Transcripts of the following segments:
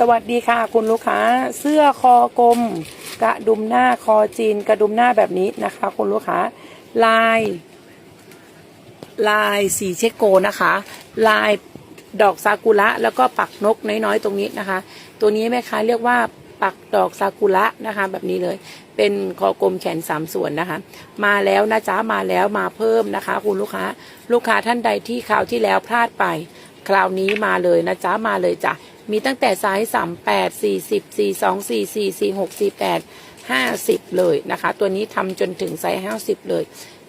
สวัสดีค่ะคุณลูกค้า เสื้อคอกลม กระดุมหน้าคอจีน กระดุมหน้าแบบนี้นะคะ คุณลูกค้า ลาย ลายสีเชโกนะคะ ลายดอกซากุระแล้วก็ปักนกน้อยๆตรงนี้นะคะ ตัวนี้แม่ค้าเรียกว่าปักดอกซากุระนะคะ แบบนี้เลย เป็นคอกลมแขนสามส่วนนะคะ มาแล้วนะจ๊ะมาแล้วมาเพิ่มนะคะ คุณลูกค้า ลูกค้าท่านใดที่คราวที่แล้วพลาดไป คราวนี้มาเลยนะจ๊ะมาเลยจ้ะ มีตั้งแต่ไซส์สามแปดสี่สิบสี่สองสี่สี่สี่หกสี่แปดห้าสิบเลยนะคะ ตัวนี้ทำจนถึงไซส์ห้าสิบเลย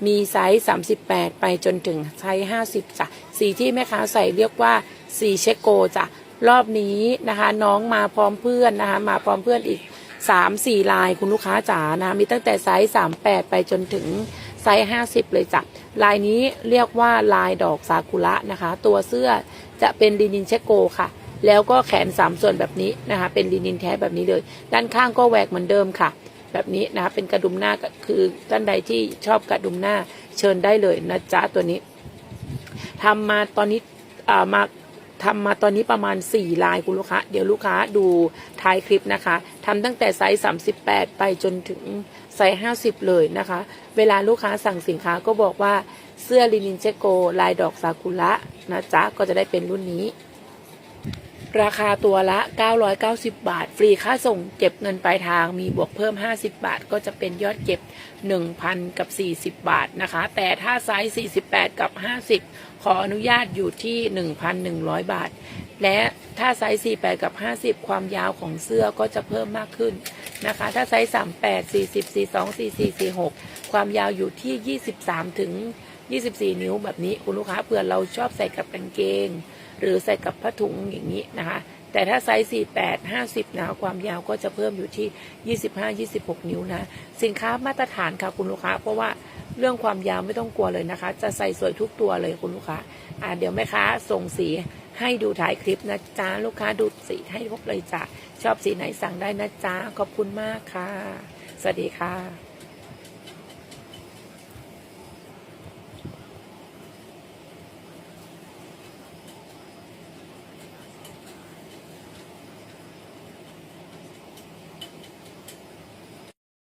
มีไซส์สามสิบแปดไปจนถึงไซส์ห้าสิบจ้ะสีที่แม่ค้าใส่เรียกว่าสีเชโกจ้ะรอบนี้นะคะน้องมาพร้อมเพื่อนนะคะมาพร้อมเพื่อนอีกสามสี่ลายคุณลูกค้าจ๋านะมีตั้งแต่ไซส์สามแปดไปจนถึงไซส์ห้าสิบเลยจ้ะลายนี้เรียกว่าลายดอกซากุระนะคะ ตัวเสื้อจะเป็นลินินเชโกค่ะ แล้วก็แขนสามส่วนแบบนี้นะคะเป็นลินินแท้แบบนี้เลย ด้านข้างก็แหวกเหมือนเดิมค่ะ แบบนี้นะคะเป็นกระดุมหน้าคือท่านใดที่ชอบกระดุมหน้าเชิญได้เลยนะจ๊ะตัวนี้ทำมาตอนนี้อ่ามาทำมาตอนนี้ประมาณ 4 ลายคุณลูกค้า เดี๋ยวลูกค้าดูท้ายคลิปนะคะทำตั้งแต่ไซส์ 38 ไปจนถึงไซส์ 50 เลยนะคะ เวลาลูกค้าสั่งสินค้าก็บอกว่าเสื้อลินินเชโก ลายดอกซากุระนะจ๊ะ ก็จะได้เป็นรุ่นนี้ ราคาตัวละ 990 บาท ฟรีค่าส่งเก็บเงินปลายทางมีบวกเพิ่ม 50 บาท ก็จะเป็นยอดเก็บ 1,000 กับ 40 บาทนะคะ แต่ถ้าไซส์ 48 กับ 50 ขออนุญาตอยู่ที่ 1,100 บาท และถ้าไซส์ 48 กับ 50 ความยาวของเสื้อก็จะเพิ่มมากขึ้นนะคะ ถ้าไซส์ 38 40 42 44 46 ความยาวอยู่ที่ 23 ถึง 24 นิ้วแบบนี้คุณลูกค้าเผื่อเราชอบใส่กับกางเกง หรือใส่กับผ้าถุงอย่างนี้นะคะ แต่ถ้าไซส์ 48 50นะคะความยาวก็จะเพิ่มอยู่ที่ 25 26 นิ้วนะ สินค้ามาตรฐานค่ะคุณลูกค้า เพราะว่าเรื่องความยาวไม่ต้องกลัวเลยนะคะ จะใส่สวยทุกตัวเลยคุณลูกค้า อ่าเดี๋ยวแม่ค้าส่งสีให้ดูท้ายคลิปนะจ๊ะ ลูกค้าดูสีให้ครบเลยจ้ะ ชอบสีไหนสั่งได้นะจ๊ะ ขอบคุณมากค่ะ สวัสดีค่ะ